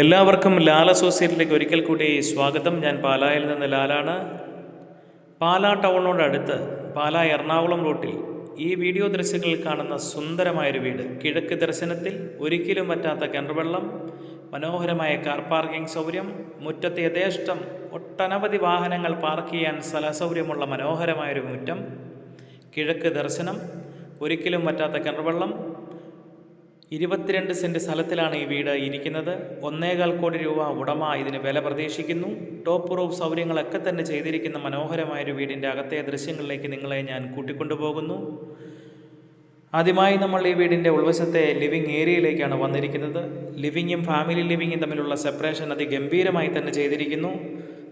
എല്ലാവർക്കും ലാൽ അസോസിയേറ്റിലേക്ക് ഒരിക്കൽ കൂടി സ്വാഗതം. ഞാൻ പാലായിൽ നിന്ന് ലാലാണ്. പാലാ ടൗണിനോട് അടുത്ത് പാലാ എറണാകുളം റൂട്ടിൽ ഈ വീഡിയോ ദൃശ്യങ്ങളിൽ കാണുന്ന സുന്ദരമായൊരു വീട്. കിഴക്ക് ദർശനത്തിൽ ഒരിക്കലും പറ്റാത്ത കിണർവെള്ളം മനോഹരമായ കാർ പാർക്കിംഗ് സൗകര്യം മുറ്റത്തെ യഥേഷ്ടം ഒട്ടനവധി വാഹനങ്ങൾ പാർക്ക് ചെയ്യാൻ സ്ഥല സൗകര്യമുള്ള മനോഹരമായൊരു മുറ്റം. കിഴക്ക് ദർശനം ഒരിക്കലും പറ്റാത്ത കിണർവെള്ളം ഇരുപത്തിരണ്ട് സെന്റ് സ്ഥലത്തിലാണ് ഈ വീട് ഇരിക്കുന്നത്. ഒന്നേകാൽ കോടി രൂപ ഉടമ ഇതിന് വില പ്രതീക്ഷിക്കുന്നു. ടോപ്പ് റൂഫ് സൗകര്യങ്ങളൊക്കെ തന്നെ ചെയ്തിരിക്കുന്ന മനോഹരമായൊരു വീടിന്റെ അകത്തെ ദൃശ്യങ്ങളിലേക്ക് നിങ്ങളെ ഞാൻ കൂട്ടിക്കൊണ്ടുപോകുന്നു. ആദ്യമായി നമ്മൾ ഈ വീടിന്റെ ഉൾവശത്തെ ലിവിങ് ഏരിയയിലേക്കാണ് വന്നിരിക്കുന്നത്. ലിവിങ്ങും ഫാമിലി ലിവിങ്ങും തമ്മിലുള്ള സെപ്പറേഷൻ അതിഗംഭീരമായി തന്നെ ചെയ്തിരിക്കുന്നു.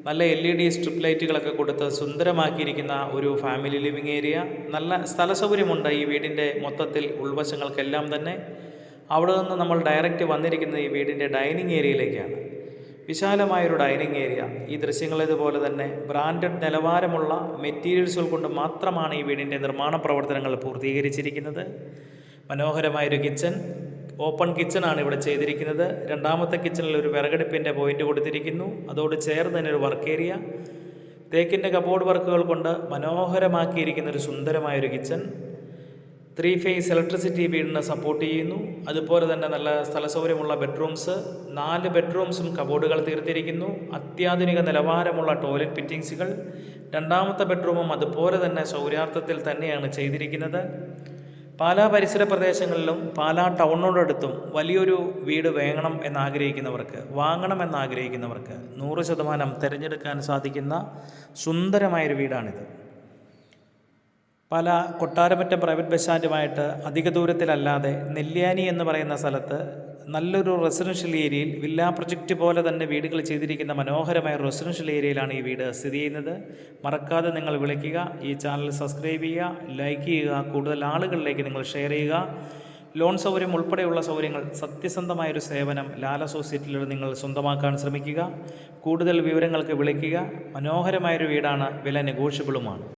നല്ല എൽ ഇ ഡി സ്ട്രിപ്പ് ലൈറ്റുകളൊക്കെ കൊടുത്ത് സുന്ദരമാക്കിയിരിക്കുന്ന ഒരു ഫാമിലി ലിവിങ് ഏരിയ. നല്ല സ്ഥല സൗകര്യമുണ്ട് ഈ വീടിന്റെ മൊത്തത്തിൽ ഉൾവശങ്ങൾക്കെല്ലാം തന്നെ. അവിടെ നിന്ന് നമ്മൾ ഡയറക്റ്റ് വന്നിരിക്കുന്നത് ഈ വീടിന്റെ ഡൈനിങ് ഏരിയയിലേക്കാണ് വിശാലമായൊരു ഡൈനിങ് ഏരിയ ഈ ദൃശ്യങ്ങളേതുപോലെ തന്നെ ബ്രാൻഡഡ് നിലവാരമുള്ള മെറ്റീരിയൽസുകൾ കൊണ്ട് മാത്രമാണ് ഈ വീടിന്റെ നിർമ്മാണ പ്രവർത്തനങ്ങൾ പൂർത്തീകരിച്ചിരിക്കുന്നത്. മനോഹരമായൊരു കിച്ചൺ ഓപ്പൺ കിച്ചണാണ് ഇവിടെ ചെയ്തിരിക്കുന്നത്. രണ്ടാമത്തെ കിച്ചണിൽ ഒരു വിറകടുപ്പിന്റെ പോയിന്റ് കൊടുത്തിരിക്കുന്നു. അതോട് ചേർന്ന് തന്നെ ഒരു വർക്ക് ഏരിയ തേക്കിന്റെ കബോർഡ് വർക്കുകൾ കൊണ്ട് മനോഹരമാക്കിയിരിക്കുന്ന ഒരു സുന്ദരമായൊരു കിച്ചൺ ത്രീ ഫേസ് ഇലക്ട്രിസിറ്റി വീടിന് സപ്പോർട്ട് ചെയ്യുന്നു. അതുപോലെ തന്നെ നല്ല സ്ഥല സൗകര്യമുള്ള ബെഡ്റൂംസ് നാല് ബെഡ്റൂംസും കബോർഡുകൾ തീർത്തിരിക്കുന്നു. അത്യാധുനിക നിലവാരമുള്ള ടോയ്ലറ്റ് ഫിറ്റിങ്സുകൾ രണ്ടാമത്തെ ബെഡ്റൂമും അതുപോലെ തന്നെ സൗകര്യാർത്ഥത്തിൽ തന്നെയാണ് ചെയ്തിരിക്കുന്നത്. പാലാ പരിസര പ്രദേശങ്ങളിലും പാലാ ടൗണിനോടടുത്തും വലിയൊരു വീട് വേണം എന്നാഗ്രഹിക്കുന്നവർക്ക് വാങ്ങണം എന്നാഗ്രഹിക്കുന്നവർക്ക് നൂറ് ശതമാനം തിരഞ്ഞെടുക്കാൻ സാധിക്കുന്ന സുന്ദരമായൊരു വീടാണിത്. പല കൊട്ടാരമറ്റം പ്രൈവറ്റ് ബസ് സ്റ്റാൻഡുമായിട്ട് അധിക ദൂരത്തിലല്ലാതെ നെല്ലിയാനി എന്ന് പറയുന്ന സ്ഥലത്ത് നല്ലൊരു റെസിഡൻഷ്യൽ ഏരിയയിൽ വില്ലാ പ്രൊജക്റ്റ് പോലെ തന്നെ വീടുകൾ ചെയ്തിരിക്കുന്ന മനോഹരമായ റെസിഡൻഷ്യൽ ഏരിയയിലാണ് ഈ വീട് സ്ഥിതി ചെയ്യുന്നത്. മറക്കാതെ നിങ്ങൾ വിളിക്കുക ഈ ചാനൽ സബ്സ്ക്രൈബ് ചെയ്യുക ലൈക്ക് ചെയ്യുക കൂടുതൽ ആളുകളിലേക്ക് നിങ്ങൾ ഷെയർ ചെയ്യുക. ലോൺ സൗകര്യം ഉൾപ്പെടെയുള്ള സൗകര്യങ്ങൾ സത്യസന്ധമായൊരു സേവനം ലാൽ അസോസിയേറ്റിലൂടെ നിങ്ങൾ സ്വന്തമാക്കാൻ ശ്രമിക്കുക. കൂടുതൽ വിവരങ്ങൾക്ക് വിളിക്കുക. മനോഹരമായൊരു വീടാണ് വില നെഗോഷ്യബിളുമാണ്